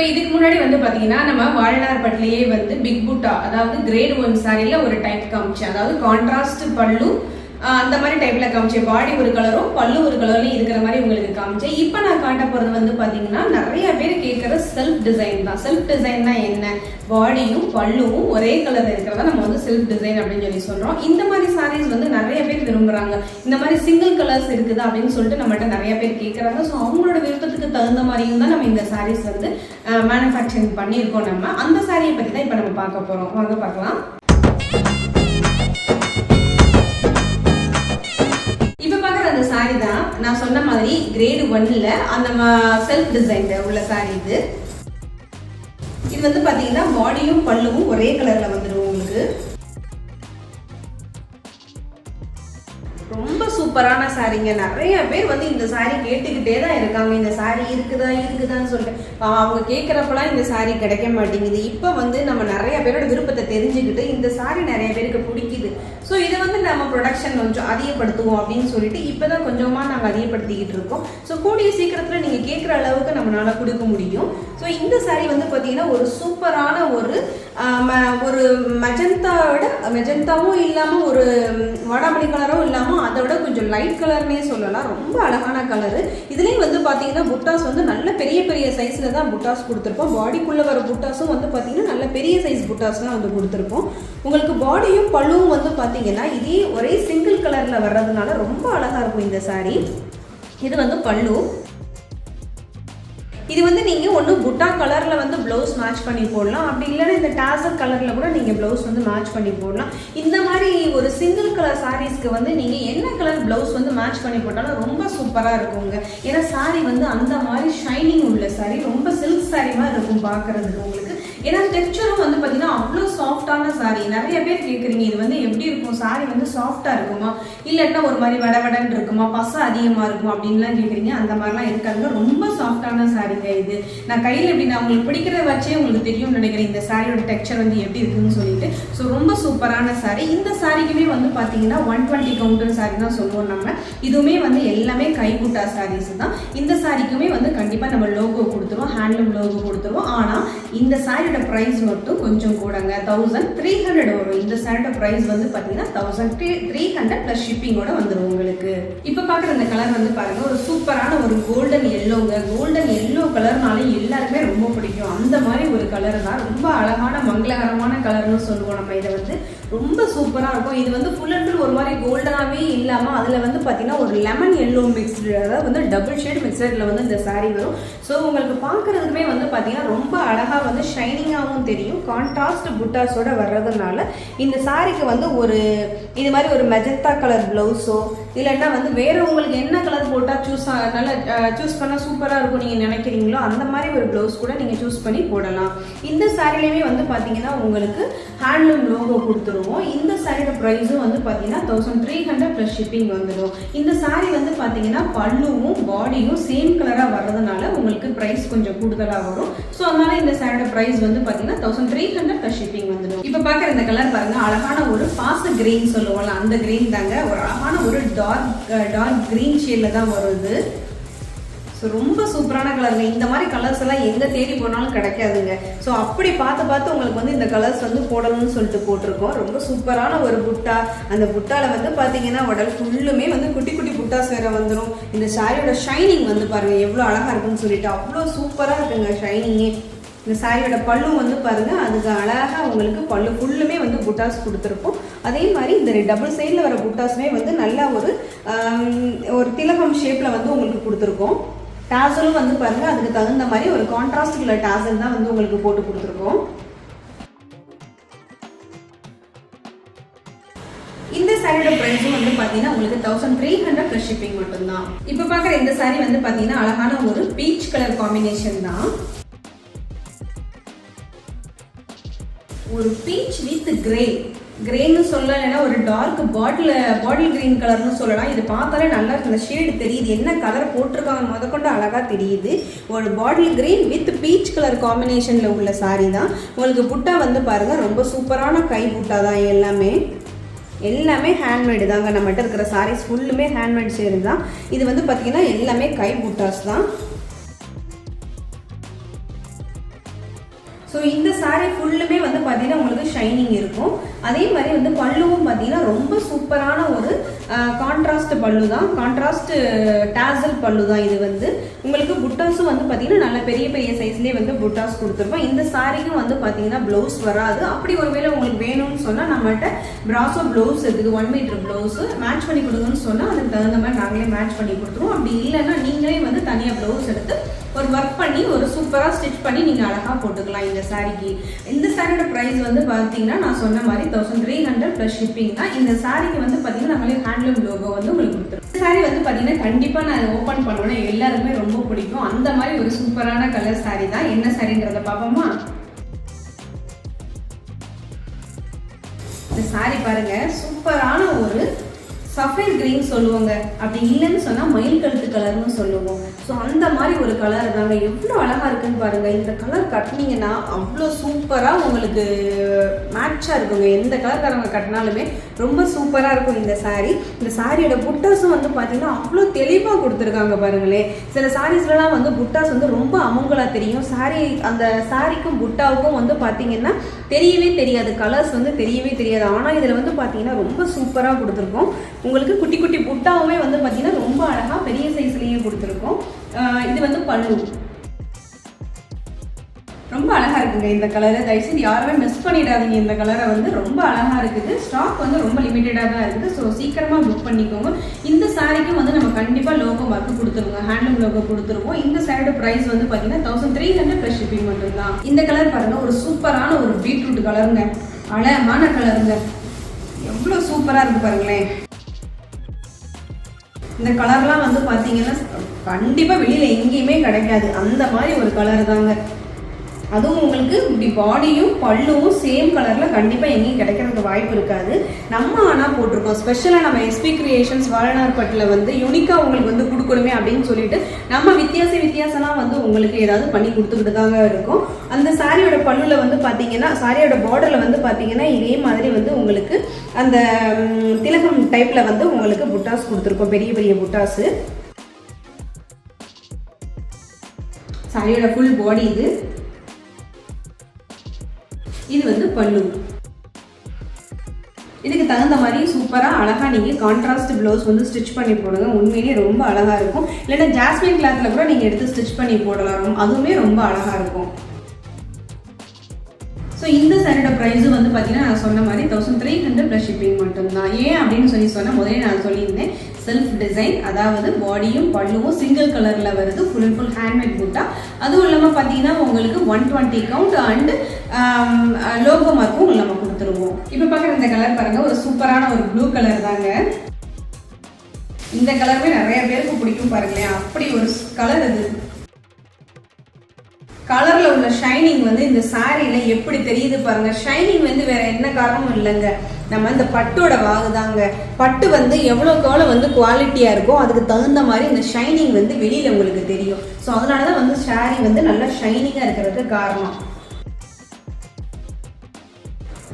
இப்போ இதுக்கு முன்னாடி வந்து பார்த்தீங்கன்னா நம்ம வாழனார்பட்டிலேயே வந்து பிக் புட்டா அதாவது கிரேட் ஒன் சாரியில் ஒரு டைப் காமிச்சேன் அதாவது கான்ட்ராஸ்ட் பல்லு அந்த மாதிரி டைப்ல காமிச்சேன் பாடி ஒரு கலரும் பல்லு ஒரு கலர்லையும் இருக்கிற மாதிரி உங்களுக்கு காமிச்சேன் இப்போ நான் காட்ட போறது வந்து பாத்தீங்கன்னா நிறைய பேர் கேட்குற செல்ஃப் டிசைன் தான். செல்ஃப் டிசைன்னா என்ன? பாடியும் பல்லுவும் ஒரே கலர் இருக்கிறத நம்ம வந்து செல்ஃப் டிசைன் அப்படின்னு சொல்லி சொல்றோம். இந்த மாதிரி சாரீஸ் வந்து நிறைய பேர் விரும்புறாங்க. இந்த மாதிரி சிங்கிள் கலர்ஸ் இருக்குது அப்படின்னு சொல்லிட்டு நம்மகிட்ட நிறைய பேர் கேட்குறாங்க ஸோ அவங்களோட விருப்பத்துக்கு தகுந்த மாதிரியும் தான் நம்ம இந்த சாரீஸ் வந்து மேனுஃபேக்சரிங் பண்ணியிருக்கோம் நம்ம. அந்த சாரியை பற்றி தான் இப்போ நம்ம பார்க்க போகிறோம் வாங்க பார்க்கலாம். கிரேடு அந்த செல்ஃப் டிசைனில் உள்ள சாரி இது. இது வந்து பார்த்தீங்கன்னா பாடியும் பல்லுவும் ஒரே கலரில் வந்துடும் உங்களுக்கு. ரொம்ப சூப்பரான சாரீங்க நிறைய பேர் வந்து இந்த சாரி கேட்டுக்கிட்டே தான் இருக்காங்க. இந்த சாரி இருக்குதா இருக்குதான்னு சொல்லிட்டு. அவங்க கேட்குறப்பெல்லாம் இந்த சாரி கிடைக்க மாட்டேங்குது. இப்போ வந்து நம்ம நிறைய பேரோட விருப்பத்தை தெரிஞ்சுக்கிட்டு இந்த சாரி நிறைய பேருக்கு பிடிக்குது. ஸோ இதை வந்து நம்ம ப்ரொடக்ஷன் கொஞ்சம் அதிகப்படுத்துவோம் அப்படின்னு சொல்லிட்டு இப்போ தான் கொஞ்சமாக நாங்கள் அதிகப்படுத்திக்கிட்டு இருக்கோம். ஸோ கூடிய சீக்கிரத்தில் நீங்கள் கேட்குற அளவுக்கு நம்மளால கொடுக்க முடியும். ஸோ இந்த சாரி வந்து பார்த்தீங்கன்னா ஒரு சூப்பரான ஒரு ம- ஒரு மெஜந்தாவோட மெஜந்தாவும் இல்லாமல் ஒரு வடாமணி கலரும் இல்லாமல் அதை விட கொஞ்சம் லைட் கலர்னே சொல்லலாம். ரொம்ப அழகான கலரு இதுலேயும் வந்து பார்த்தீங்கன்னா புட்டாஸ் வந்து நல்ல பெரிய பெரிய சைஸில் தான் புட்டாஸ் கொடுத்துருப்போம். பாடிக்குள்ளே வர புட்டாஸும் வந்து பார்த்தீங்கன்னா நல்ல பெரிய சைஸ் புட்டாஸ் தான் வந்து கொடுத்துருப்போம். உங்களுக்கு பாடியும் பழுவும் வந்து பார்த்தீங்கன்னா இதே ஒரே சிங்கிள் கலரில் வர்றதுனால ரொம்ப அழகாக இருக்கும் இந்த சாரீ இது வந்து பல்லு. இது வந்து நீங்கள் ஒன்று புட்டா கலரில் வந்து ப்ளவுஸ் மேட்ச் பண்ணி போடலாம். அப்படி இல்லைன்னா இந்த டாசர் கலரில் கூட நீங்கள் ப்ளவுஸ் வந்து மேட்ச் பண்ணி போடலாம். இந்த மாதிரி ஒரு சிங்கிள் கலர் சாரீஸ்க்கு வந்து நீங்கள் என்ன கலர் ப்ளவுஸ் வந்து மேட்ச் பண்ணி போட்டாலும் ரொம்ப சூப்பராக இருக்குங்க. ஏன்னா சாரீ வந்து அந்த மாதிரி ஷைனிங் உள்ள சாரீ ரொம்ப சில்க் saree மாதிரி இருக்கும் பார்க்குறதுக்கு உங்களுக்கு. ஏன்னா டெக்ஸ்டரும் வந்து பார்த்தீங்கன்னா அவ்வளோ சாஃப்டான சாரீ நிறைய பேர் கேட்குறீங்க இது வந்து எப்படி இருக்கும்? saree வந்து சாஃப்டாக இருக்குமா? இல்லைன்னா ஒரு மாதிரி வடவடன்னு இருக்குமா? பசை அதிகமாக இருக்குமா? அப்படின்லாம் கேட்குறீங்க அந்த மாதிரிலாம் இருக்காதுங்க. ரொம்ப சாஃப்டான பாருங்க இது. நான் கையில் எப்படி நான் உங்களுக்கு பிடிக்கிறத வச்சே உங்களுக்கு தெரியும்னு நினைக்கிறேன். இந்த சாரியோட டெக்ஸ்சர் வந்து எப்படி இருக்குன்னு சொல்லிட்டு. ஸோ ரொம்ப சூப்பரான சாரி இந்த சாரிக்குமே வந்து பார்த்தீங்கன்னா ஒன் டுவெண்ட்டி கவுண்டர் சாரி தான் சொல்லுவோம் நம்ம. இதுவுமே வந்து எல்லாமே கைகுட்டா சாரீஸ் தான். இந்த சாரிக்குமே வந்து கண்டிப்பாக நம்ம லோகோ கொடுத்துருவோம். ஹேண்ட்லூம் லோகோ கொடுத்துருவோம். ஆனால் இந்த சாரியோட ப்ரைஸ் மட்டும் கொஞ்சம் கூடங்க. தௌசண்ட் த்ரீ ஹண்ட்ரட் வரும். இந்த சாரியோட ப்ரைஸ் வந்து பார்த்தீங்கன்னா thousand three three hundred plus ஷிப்பிங்கோட வந்துடும் உங்களுக்கு. இப்போ பார்க்குற இந்த கலர் வந்து பாருங்கள் ஒரு சூப்பரான ஒரு கோல்டன் எல்லோங்க கோல்டன் எல்லோ கலர்னாலே எல்லாருமே ரொம்ப பிடிக்கும். அந்த மாதிரி ஒரு கலர் தான். ரொம்ப அழகான மங்களகரமான கலர்னு சொல்லுவோம் நம்ம. இதை வந்து ரொம்ப சூப்பராக இருக்கும். இது வந்து ஃபுல் அண்ட் ஃபுல் ஒரு மாதிரி கோல்டனாகவே இல்லாமல் அதில் வந்து பார்த்தீங்கன்னா ஒரு லெமன் எல்லோ மிக்ஸ்டு அதாவது வந்து டபுள் ஷேட் மிக்சரில் வந்து இந்த சாரீ வரும். ஸோ உங்களுக்கு பார்க்குறதுக்குமே வந்து பார்த்தீங்கன்னா ரொம்ப அழகாக வந்து ஷைனிங்காகவும் தெரியும். கான்ட்ராஸ்ட் புட்டாஸோட வர்றதுனால இந்த சாரீக்கு வந்து ஒரு இது மாதிரி ஒரு மெஜந்தா கலர் ப்ளவுஸோ இல்லைன்னா வந்து வேற உங்களுக்கு என்ன கலர் போட்டால் சூஸ் நல்லா சூஸ் பண்ணால் சூப்பராக இருக்கும் நீங்கள் நினைக்கிறீங்களோ அந்த மாதிரி ஒரு ப்ளவுஸ் கூட நீங்கள் சூஸ் பண்ணி போடலாம். இந்த சாரிலையுமே வந்து பார்த்தீங்கன்னா உங்களுக்கு ஹேண்ட்லூம் லோகோ கொடுத்துருவோம். இந்த சாரியோட ப்ரைஸும் வந்து பார்த்தீங்கன்னா thousand three hundred plus shipping வந்துடும். இந்த சாரி வந்து பார்த்தீங்கன்னா பல்லுவும் பாடியும் சேம் கலராக வர்றதுனால உங்களுக்கு ப்ரைஸ் கொஞ்சம் கூடுதலாக வரும். ஸோ அதனால இந்த சாரியோட ப்ரைஸ் வந்து பார்த்தீங்கன்னா thousand three hundred plus shipping வந்துடும். இப்போ பார்க்குற இந்த கலர் பாருங்கள் அழகான ஒரு பாச கிரீன் சொல்லுவோம்ல அந்த கிரீன் தாங்க. ஒரு அழகான ஒரு டார்க் டார்க் க்ரீன் ஷேடில் தான் வருது. ஸோ ரொம்ப சூப்பரான கலருங்க இந்த மாதிரி கலர்ஸ் எல்லாம் எங்கே தேடி போனாலும் கிடைக்காதுங்க. ஸோ அப்படி பார்த்து பார்த்து உங்களுக்கு வந்து இந்த கலர்ஸ் வந்து போடணும்னு சொல்லிட்டு போட்டிருக்கோம். ரொம்ப சூப்பரான ஒரு புட்டா. அந்த புட்டாவில் வந்து பார்த்தீங்கன்னா உடல் ஃபுல்லுமே வந்து குட்டி குட்டி புட்டாஸ் வேற வந்துடும் இந்த சாரியோட ஷைனிங் வந்து பாருங்கள் எவ்வளோ அழகாக இருக்குன்னு சொல்லிட்டு அவ்வளோ சூப்பராக இருக்குங்க ஷைனிங்கே இந்த சாரியோட பல்லும் வந்து பாருங்க அதுக்கு அழகாக உங்களுக்கு பல்லு ஃபுல்லுமே வந்து புட்டாஸ் கொடுத்துருக்கும். அதே மாதிரி இந்த டபுள் சைடில் வர புட்டாஸுமே வந்து நல்லா ஒரு ஒரு திலகம் ஷேப்பில் வந்து உங்களுக்கு கொடுத்துருக்கோம். டாசலும் வந்து பாருங்க அதுக்கு தகுந்த மாதிரி ஒரு கான்ட்ராஸ்ட் உள்ள டாசல் தான் வந்து உங்களுக்கு போட்டு கொடுத்துருக்கோம். இந்த சாரியோட ப்ரைஸும் வந்து பார்த்தீங்கன்னா உங்களுக்கு thousand three hundred plus shipping மட்டும்தான். இப்போ பார்க்குற இந்த சாரி வந்து பார்த்தீங்கன்னா அழகான ஒரு பீச் கலர் காம்பினேஷன் தான். ஒரு பீச் வித் கிரே கிரேன்னு சொல்லலைன்னா ஒரு டார்க் பாட்டில் பாட்டில் கிரீன் கலர்னு சொல்லலாம். இது பார்த்தாலே நல்லா இருக்கு. அந்த ஷேடு தெரியுது. என்ன கலர் போட்டிருக்காங்க முதற்கொண்டு அழகாக தெரியுது. ஒரு bottle green with peach colour காம்பினேஷனில் உள்ள சாரீ தான். உங்களுக்கு புட்டா வந்து பாருங்கள் ரொம்ப சூப்பரான கை புட்டா தான் எல்லாமே. எல்லாமே ஹேண்ட்மேடு தாங்க. நம்மகிட்ட இருக்கிற சாரீஸ் ஃபுல்லுமே ஹேண்ட்மேட் சேரு தான். இது வந்து பார்த்திங்கன்னா எல்லாமே கை புட்டாஸ் தான். ஸோ இந்த சாரீ ஃபுல்லுமே வந்து பார்த்தீங்கன்னா உங்களுக்கு ஷைனிங் இருக்கும். அதே மாதிரி வந்து பல்லுவும் பார்த்தீங்கன்னா ரொம்ப சூப்பரான ஒரு கான்ட்ராஸ்ட் பல்லு தான் கான்ட்ராஸ்ட் டாசல் பல்லு தான் இது வந்து. உங்களுக்கு புட்டாஸும் வந்து பார்த்தீங்கன்னா நல்ல பெரிய பெரிய சைஸ்லேயே வந்து புட்டாஸ் கொடுத்துருப்போம். இந்த சாரீக்கும் வந்து பார்த்தீங்கன்னா ப்ளவுஸ் வராது. அப்படி ஒருவேளை உங்களுக்கு வேணும்னு சொன்னால் நம்மகிட்ட பிராசோ ப்ளவுஸ் இருக்குது. ஒன் மீட்டர் ப்ளவுஸு மேட்ச் பண்ணி கொடுங்கன்னு சொன்னால் அதுக்கு தகுந்த மாதிரி நாங்களே மேட்ச் பண்ணி கொடுத்துருவோம். அப்படி இல்லைன்னா நீங்களே வந்து தனியாக ப்ளவுஸ் எடுத்து ஒரு ஒர்க் பண்ணி ஒரு சூப்பராக ஸ்டிச் பண்ணி நீங்கள் அழகாக போட்டுக்கலாம். இந்த சாரிக்கு இந்த சாரியோட ப்ரைஸ் வந்து பார்த்தீங்கன்னா நான் சொன்ன மாதிரி thousand three hundred plus shipping தான். இந்த சாரிக்கு வந்து பார்த்தீங்கன்னா நம்மளே ஹேண்ட்லூம் லோகோ வந்து உங்களுக்கு கொடுத்துருவோம். இந்த சாரி வந்து பார்த்தீங்கன்னா கண்டிப்பாக நான் அதை ஓப்பன் பண்ணுவேன். எல்லாருக்குமே ரொம்ப பிடிக்கும். அந்த மாதிரி ஒரு சூப்பரான கலர் சாரி தான். என்ன சாரிங்கிறத பார்ப்போமா? இந்த சாரி பாருங்க சூப்பரான ஒரு சஃபேட் கிரீன் சொல்லுவாங்க. அப்படி இல்லைன்னு சொன்னால் மயில் கழுத்து கலர்னு சொல்லுவோம். ஸோ அந்த மாதிரி ஒரு கலர் தாங்க. எவ்வளோ அழகாக இருக்குன்னு பாருங்கள் இந்த கலர் கட்டினீங்கன்னா அவ்வளோ சூப்பராக உங்களுக்கு மேட்சாக இருக்குங்க. எந்த கலர்காரங்க கட்டினாலுமே ரொம்ப சூப்பராக இருக்கும் இந்த சாரீ இந்த சாரியோட புட்டாஸும் வந்து பார்த்தீங்கன்னா அவ்வளோ தெளிவாக கொடுத்துருக்காங்க பாருங்களேன். சில சாரீஸ்லலாம் வந்து புட்டாஸ் வந்து ரொம்ப அமுங்கலா தெரியும். சாரி அந்த சாரிக்கும் புட்டாவுக்கும் வந்து பார்த்தீங்கன்னா தெரியவே தெரியாது. கலர்ஸ் வந்து தெரியவே தெரியாது. ஆனால் இதில் வந்து பார்த்தீங்கன்னா ரொம்ப சூப்பராக கொடுத்துருக்கோம். உங்களுக்கு குட்டி குட்டி புட்டாவுமே வந்து பார்த்தீங்கன்னா ரொம்ப அழகாக பெரிய சைஸ்லேயும் கொடுத்துருக்கோம். இது வந்து பல்லு. ரொம்ப அழகா இருக்குங்க. இந்த கலரு தயவுசெய்து யாருமே மிஸ் பண்ணிடாதீங்க. இந்த கலரை வந்து ரொம்ப அழகா இருக்குது. ஸ்டாக் வந்து ரொம்ப லிமிட்டடாக தான் இருக்குது. ஸோ சீக்கிரமாக புக் பண்ணிக்கோங்க. இந்த சாரிக்கும் வந்து நம்ம கண்டிப்பாக லோகோ ஒர்க் கொடுத்துருவோம் ஹேண்ட்லூம் லோகோ கொடுத்துருவோம். இந்த சாரியோட ப்ரைஸ் வந்து பார்த்தீங்கன்னா thousand three hundred plus shipping மட்டும்தான். இந்த கலர் பாருங்க. ஒரு சூப்பரான ஒரு பீட்ரூட் கலருங்க அழகான கலருங்க எவ்வளோ சூப்பராக இருக்கு பாருங்களேன். இந்த கலர்லாம் வந்து பார்த்தீங்கன்னா கண்டிப்பாக வெளியில் எங்கேயுமே கிடைக்காது. அந்த மாதிரி ஒரு கலர் தாங்க. அதுவும் உங்களுக்கு இப்படி பாடியும் பல்லும் சேம் கலரில் கண்டிப்பாக எங்கேயும் கிடைக்கிறதுக்கு வாய்ப்பு இருக்காது. நம்ம ஆனால் போட்டிருக்கோம். ஸ்பெஷலாக நம்ம எஸ்பி கிரியேஷன்ஸ் வாழனார்பட்டில் வந்து யூனிக்காக உங்களுக்கு வந்து கொடுக்கணுமே அப்படின்னு சொல்லிட்டு நம்ம வித்தியாச வித்தியாசம்லாம் வந்து உங்களுக்கு ஏதாவது பண்ணி கொடுத்துக்கிட்டு தாங்க இருக்கும். அந்த சாரியோட பல்லுல வந்து பார்த்தீங்கன்னா சாரியோட பார்டரில் வந்து பார்த்தீங்கன்னா இதே மாதிரி வந்து உங்களுக்கு அந்த திலகம் டைப்பில் வந்து உங்களுக்கு புட்டாஸ் கொடுத்துருக்கோம். பெரிய பெரிய புட்டாஸு. சாரியோட ஃபுல் பாடி இது. இது வந்து பல்லு. இதுக்கு தகுந்த மாதிரி சூப்பராக அழகாக நீங்கள் கான்ட்ராஸ்ட் ப்ளவுஸ் வந்து ஸ்டிச் பண்ணி போடுங்க. உண்மையிலேயே ரொம்ப அழகாக இருக்கும். இல்லைன்னா ஜாஸ்மின் கிளாத்தில் கூட நீங்கள் எடுத்து ஸ்டிச் பண்ணி போடலாம். அதுவுமே ரொம்ப அழகாக இருக்கும். ஸோ இந்த சாரியோட ப்ரைஸும் வந்து பார்த்தீங்கன்னா நான் சொன்ன மாதிரி thousand three hundred plus shipping மட்டும்தான். ஏன் அப்படின்னு சொல்லி சொன்னால் முதலே நான் சொல்லியிருந்தேன். செல்ஃப் டிசைன் அதாவது பாடியும் பல்லுவும் சிங்கிள் கலரில் வருது ஃபுல் அண்ட் ஃபுல் ஹேண்ட்மேட் பூட்டா அதுவும் இல்லாமல் பார்த்தீங்கன்னா உங்களுக்கு one twenty count and logo மார்க்கும் நம்ம கொடுத்துருவோம். இப்போ பார்க்குற இந்த கலர் பாருங்க ஒரு சூப்பரான ஒரு ப்ளூ கலர் தாங்க. இந்த கலருமே நிறைய பேருக்கு பிடிக்கும் பாருங்களேன். அப்படி ஒரு கலர் இது கலரில் உள்ள ஷைனிங் வந்து இந்த சாரியில் எப்படி தெரியுது பாருங்க. ஷைனிங் வந்து வேற என்ன காரணமும் இல்லைங்க. நம்ம இந்த பட்டோட வாகுதாங்க. பட்டு வந்து எவ்வளோக்கு எவ்வளோ வந்து குவாலிட்டியாக இருக்கோ அதுக்கு தகுந்த மாதிரி இந்த ஷைனிங் வந்து வெளியில் உங்களுக்கு தெரியும். ஸோ அதனால தான் வந்து சாரி வந்து நல்லா ஷைனிங்காக இருக்கிறதுக்கு காரணம்.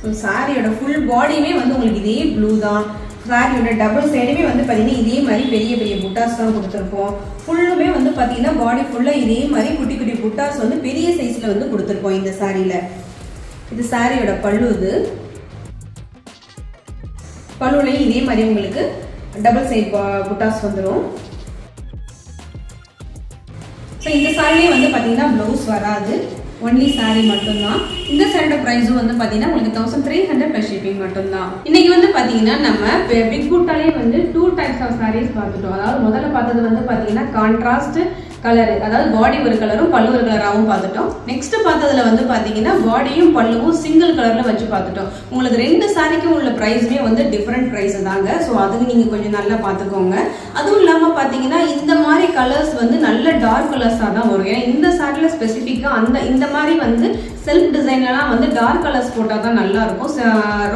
ஸோ சாரியோட ஃபுல் பாடியுமே வந்து உங்களுக்கு இதே ப்ளூ தான். சாரியோட டபுள் சைடுமே வந்து பார்த்தீங்கன்னா இதே மாதிரி பெரிய பெரிய புட்டாஸ் தான் கொடுத்துருப்போம். ஃபுல்லுமே வந்து பார்த்தீங்கன்னா பாடி ஃபுல்லாக இதே மாதிரி குட்டி குட்டி புட்டாஸ் வந்து பெரிய சைஸில் வந்து கொடுத்துருப்போம் இந்த சாரியில் இது சாரியோட பல்லு இது. பல்லுலையும் இதே மாதிரி உங்களுக்கு டபுள் சைட் புட்டாஸ் வந்துடும் ஸோ இந்த சாரியே வந்து பார்த்தீங்கன்னா ப்ளவுஸ் வராது. ஒன்லி சாரீ மட்டும்தான். இந்த சாரியோட ப்ரைஸும் வந்து பார்த்தீங்கன்னா உங்களுக்கு thousand three hundred plus shipping மட்டும்தான். இன்னைக்கு வந்து பார்த்தீங்கன்னா நம்ம பிக் புட்டாலே வந்து டூ டைப்ஸ் ஆஃப் சாரீஸ் பார்த்துட்டோம். அதாவது முதல்ல பார்த்தது வந்து பார்த்தீங்கன்னா கான்ட்ராஸ்ட் கலரு அதாவது பாடி ஒரு கலரும் பல்லு ஒரு கலராகவும் பார்த்துட்டோம். நெக்ஸ்ட் பார்த்ததுல வந்து பார்த்தீங்கன்னா பாடியும் பல்லுவும் சிங்கிள் கலரில் வச்சு பார்த்துட்டோம். உங்களுக்கு ரெண்டு சாரிக்கும் உள்ள ப்ரைஸுமே வந்து டிஃப்ரெண்ட் ப்ரைஸ் தாங்க. ஸோ அதுக்கு நீங்கள் கொஞ்சம் நல்லா பார்த்துக்கோங்க. அதுவும் இல்லாமல் பார்த்தீங்கன்னா இந்த மாதிரி கலர்ஸ் வந்து நல்ல டார்க் கலர்ஸாக தான் வரும். ஏன்னா இந்த சாரியில் ஸ்பெசிஃபிக்காக அந்த இந்த மாதிரி வந்து செல்ஃப் டிசைன்லலாம் வந்து டார்க் கலர்ஸ் போட்டால் தான் நல்லாயிருக்கும்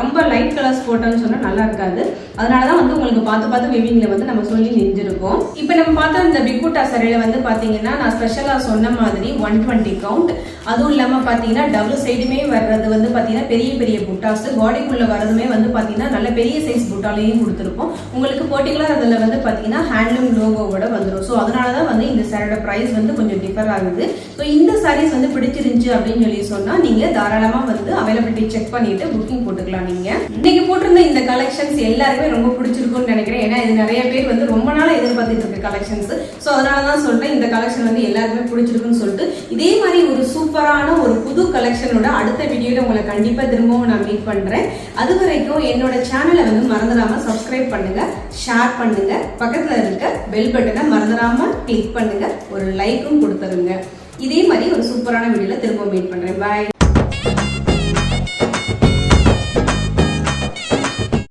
ரொம்ப லைட் கலர்ஸ் போட்டோன்னு சொன்னால் நல்லா இருக்காது அதனால தான் வந்து உங்களுக்கு பார்த்து பார்த்து வெவிங்கில் வந்து நம்ம சொல்லி நெஞ்சிருக்கோம். இப்போ நம்ம பார்த்த இந்த பிக்குட்டா சரையில் வந்து பார்த்தீங்கன்னா நான் ஸ்பெஷலாக சொன்ன மாதிரி ஒன் டுவெண்ட்டி கவுண்ட் அதுவும் இல்லாமல் பார்த்தீங்கன்னா டபுள் சைடுமே வர்றது வந்து பார்த்தீங்கன்னா பெரிய பெரிய புட்டாஸ். பாடிக்குள்ளே வரதுமே வந்து பார்த்தீங்கன்னா நல்ல பெரிய சைஸ் புட்டாலையும் கொடுத்துருப்போம். உங்களுக்கு பர்டிகுலர் அதில் வந்து பார்த்தீங்கன்னா ஹேண்ட்லூம் லோகோவோட வந்துடும் ஸோ அதனால தான் வந்து இந்த சாரியோட ப்ரைஸ் வந்து கொஞ்சம் டிஃபர் ஆகுது. ஸோ இந்த சாரீஸ் வந்து பிடிச்சிருந்துச்சு அப்படின்னு சொல்லி சொன்னால் சொன்னா நீங்க தாராளமா வந்து அவைலபிலிட்டி செக் பண்ணிட்டு புக்கிங் போட்டுக்கலாம் நீங்க. இன்னைக்கு போட்டிருந்த இந்த கலெக்ஷன்ஸ் எல்லாருமே ரொம்ப பிடிச்சிருக்கும்னு நினைக்கிறேன். ஏன்னா இது நிறைய பேர் வந்து ரொம்ப நாளா எதிர்பார்த்துட்டு இருக்க கலெக்ஷன்ஸ் ஸோ அதனால தான் சொல்றேன் இந்த கலெக்ஷன் வந்து எல்லாருமே பிடிச்சிருக்குன்னு சொல்லிட்டு. இதே மாதிரி ஒரு சூப்பரான ஒரு புது கலெக்ஷனோட அடுத்த வீடியோல உங்களை கண்டிப்பா திரும்பவும் நான் மீட் பண்றேன். அது வரைக்கும் என்னோட சேனலை வந்து மறந்துடாம சப்ஸ்கிரைப் பண்ணுங்க ஷேர் பண்ணுங்க. பக்கத்துல இருக்க பெல் பட்டனை மறந்துடாம கிளிக் பண்ணுங்க. ஒரு லைக்கும் கொடுத்துருங்க. இதே மாதிரி ஒரு சூப்பரான வீடியோவில் திரும்ப மீட் பண்ணுறேன் பாய்